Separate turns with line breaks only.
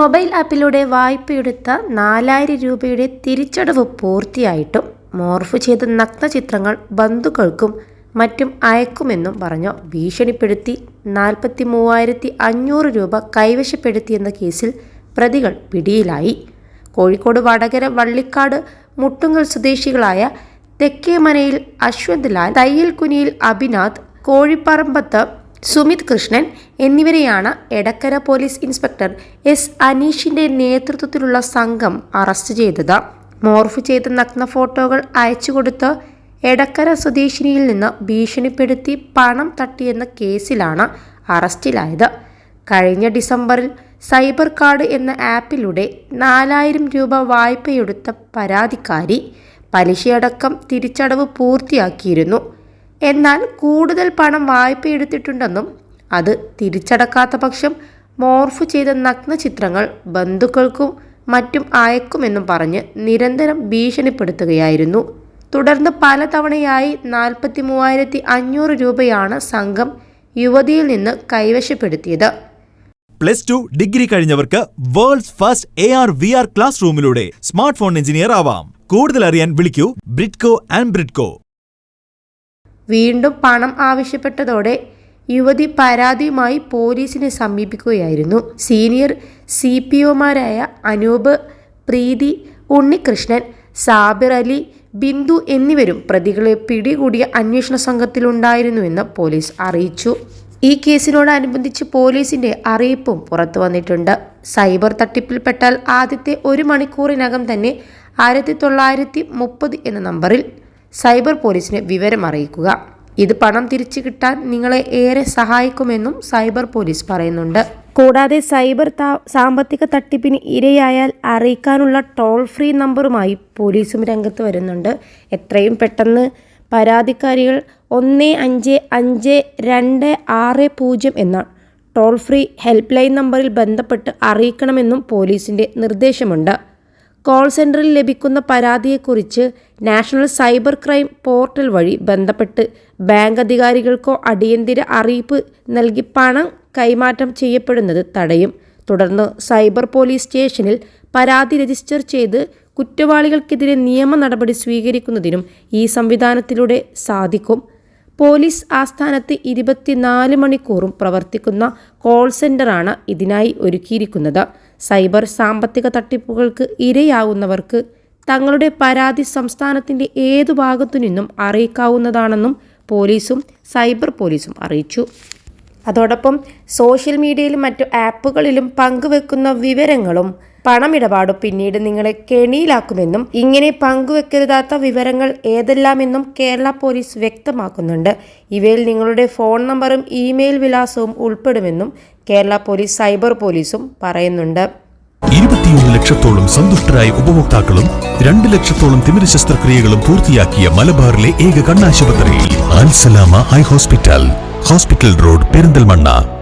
Mobile ആപ്പിലൂടെ വായ്പയെടുത്ത നാലായിരം രൂപയുടെ തിരിച്ചടവ് പൂർത്തിയായിട്ടും മോർഫ് ചെയ്ത നഗ്നചിത്രങ്ങൾ ബന്ധുക്കൾക്കും മറ്റും അയക്കുമെന്നും പറഞ്ഞു ഭീഷണിപ്പെടുത്തി നാൽപ്പത്തി മൂവായിരത്തി അഞ്ഞൂറ് രൂപ കൈവശപ്പെടുത്തിയെന്ന കേസിൽ പ്രതികൾ പിടിയിലായി. കോഴിക്കോട് വടകര വള്ളിക്കാട് മുട്ടുങ്ങൽ സ്വദേശികളായ തെക്കേമനയിൽ അശ്വന്ത് ലാൽ തയ്യൽ കുനിയിൽ അഭിനാഥ് കോഴിപ്പറമ്പത്ത് സുമിത് കൃഷ്ണൻ എന്നിവരെയാണ് എടക്കര പോലീസ് ഇൻസ്പെക്ടർ എസ് അനീഷിന്റെ നേതൃത്വത്തിലുള്ള സംഘം അറസ്റ്റ് ചെയ്തത്. മോർഫ് ചെയ്ത നഗ്ന ഫോട്ടോകൾ അയച്ചുകൊടുത്ത് എടക്കര സ്വദേശിനിയിൽ നിന്ന് ഭീഷണിപ്പെടുത്തി പണം തട്ടിയെന്ന കേസിലാണ് അറസ്റ്റിലായത്. കഴിഞ്ഞ ഡിസംബറിൽ സൈബർ കാർഡ് എന്ന ആപ്പിലൂടെ നാലായിരം രൂപ വായ്പയെടുത്ത പരാതിക്കാരി പലിശയടക്കം തിരിച്ചടവ് പൂർത്തിയാക്കിയിരുന്നു. എന്നാൽ കൂടുതൽ പണം വായ്പയെടുത്തിട്ടുണ്ടെന്നും അത് തിരിച്ചടക്കാത്ത പക്ഷം മോർഫ് ചെയ്ത നഗ്ന ചിത്രങ്ങൾ ബന്ധുക്കൾക്കും മറ്റും അയക്കുമെന്നും പറഞ്ഞ് നിരന്തരം ഭീഷണിപ്പെടുത്തുകയായിരുന്നു. തുടർന്ന് പലതവണയായി നാൽപ്പത്തി മൂവായിരത്തി അഞ്ഞൂറ് രൂപയാണ് സംഘം യുവതിയിൽ നിന്ന് കൈവശപ്പെടുത്തിയത്.
Plus two degree കഴിഞ്ഞവർക്ക് world's first A R V R class റൂമിലൂടെ smart phone engineer ആവാം. കൂടുതൽ അറിയാൻ വിളിക്കൂ ബ്രിഡ്കോ ആൻഡ് ബ്രിഡ്കോ.
വീണ്ടും പണം ആവശ്യപ്പെട്ടതോടെ യുവതി പരാതിയുമായി പോലീസിനെ സമീപിക്കുകയായിരുന്നു. സീനിയർ സി പി ഒമാരായ അനൂപ് പ്രീതി ഉണ്ണികൃഷ്ണൻ സാബിർ അലി ബിന്ദു എന്നിവരും പ്രതികളെ പിടികൂടിയ അന്വേഷണ സംഘത്തിലുണ്ടായിരുന്നുവെന്ന് പോലീസ് അറിയിച്ചു. ഈ കേസിനോടനുബന്ധിച്ച് പോലീസിന്റെ അറിയിപ്പും പുറത്തു വന്നിട്ടുണ്ട്. സൈബർ തട്ടിപ്പിൽപ്പെട്ടാൽ ആദ്യത്തെ ഒരു മണിക്കൂറിനകം തന്നെ ആയിരത്തി തൊള്ളായിരത്തി മുപ്പത് എന്ന നമ്പറിൽ സൈബർ പോലീസിന് വിവരം അറിയിക്കുക. ഇത് പണം തിരിച്ചു കിട്ടാൻ നിങ്ങളെ ഏറെ സഹായിക്കുമെന്നും സൈബർ പോലീസ് പറയുന്നുണ്ട്. കൂടാതെ സൈബർ സാമ്പത്തിക തട്ടിപ്പിന് ഇരയായാൽ അറിയിക്കാനുള്ള ടോൾ ഫ്രീ നമ്പറുമായി പോലീസും രംഗത്ത് വരുന്നുണ്ട്. എത്രയും പെട്ടെന്ന് പരാതിക്കാരികൾ ഒന്ന് അഞ്ച് അഞ്ച് രണ്ട് ആറ് പൂജ്യം എന്ന ടോൾ ഫ്രീ ഹെൽപ്പ് ലൈൻ നമ്പറിൽ ബന്ധപ്പെട്ട് അറിയിക്കണമെന്നും പോലീസിന്റെ നിർദ്ദേശമുണ്ട്. കോൾ സെന്ററിൽ ലഭിക്കുന്ന പരാതിയെക്കുറിച്ച് നാഷണൽ സൈബർ ക്രൈം പോർട്ടൽ വഴി ബന്ധപ്പെട്ട് ബാങ്ക് അധികാരികൾക്കോ അടിയന്തര അറിയിപ്പ് നൽകി പണം കൈമാറ്റം ചെയ്യപ്പെടുന്നത് തടയും. തുടർന്ന് സൈബർ പോലീസ് സ്റ്റേഷനിൽ പരാതി രജിസ്റ്റർ ചെയ്ത് കുറ്റവാളികൾക്കെതിരെ നിയമ നടപടി സ്വീകരിക്കുന്നതിനും ഈ സംവിധാനത്തിലൂടെ സാധിക്കും. പോലീസ് ആസ്ഥാനത്ത് ഇരുപത്തിനാല് മണിക്കൂറും പ്രവർത്തിക്കുന്ന കോൾ സെന്ററാണ് ഇതിനായി ഒരുക്കിയിരിക്കുന്നത്. സൈബർ സാമ്പത്തിക തട്ടിപ്പുകൾക്ക് ഇരയാവുന്നവർക്ക് തങ്ങളുടെ പരാതി സംസ്ഥാനത്തിന്റെ ഏതു ഭാഗത്തു നിന്നും അറിയിക്കാവുന്നതാണെന്നും പോലീസും സൈബർ പോലീസും അറിയിച്ചു. അതോടൊപ്പം സോഷ്യൽ മീഡിയയിലും മറ്റു ആപ്പുകളിലും പങ്കുവെക്കുന്ന വിവരങ്ങളും പണമിടപാടും പിന്നീട് നിങ്ങളെ കെണിയിലാക്കുമെന്നും ഇങ്ങനെ പങ്കുവെക്കരുതാത്ത വിവരങ്ങൾ ഏതെല്ലാമെന്നും കേരള പോലീസ് വ്യക്തമാക്കുന്നുണ്ട്. ഇവയിൽ നിങ്ങളുടെ ഫോൺ നമ്പറും ഇമെയിൽ വിലാസവും ഉൾപ്പെടുമെന്നും കേരള പോലീസ് സൈബർ പോലീസും പറയുന്നുണ്ട്.
ഇരുപത്തിയൊന്ന് ലക്ഷത്തോളം സന്തുഷ്ടരായ ഉപഭോക്താക്കളും രണ്ട് ലക്ഷത്തോളം തിമിര ശസ്ത്രക്രിയകളും പൂർത്തിയാക്കിയ മലബാറിലെ ഏക കണ്ണാശുപത്രി ഹോസ്പിറ്റൽ. Hospital road Perinthalmanna.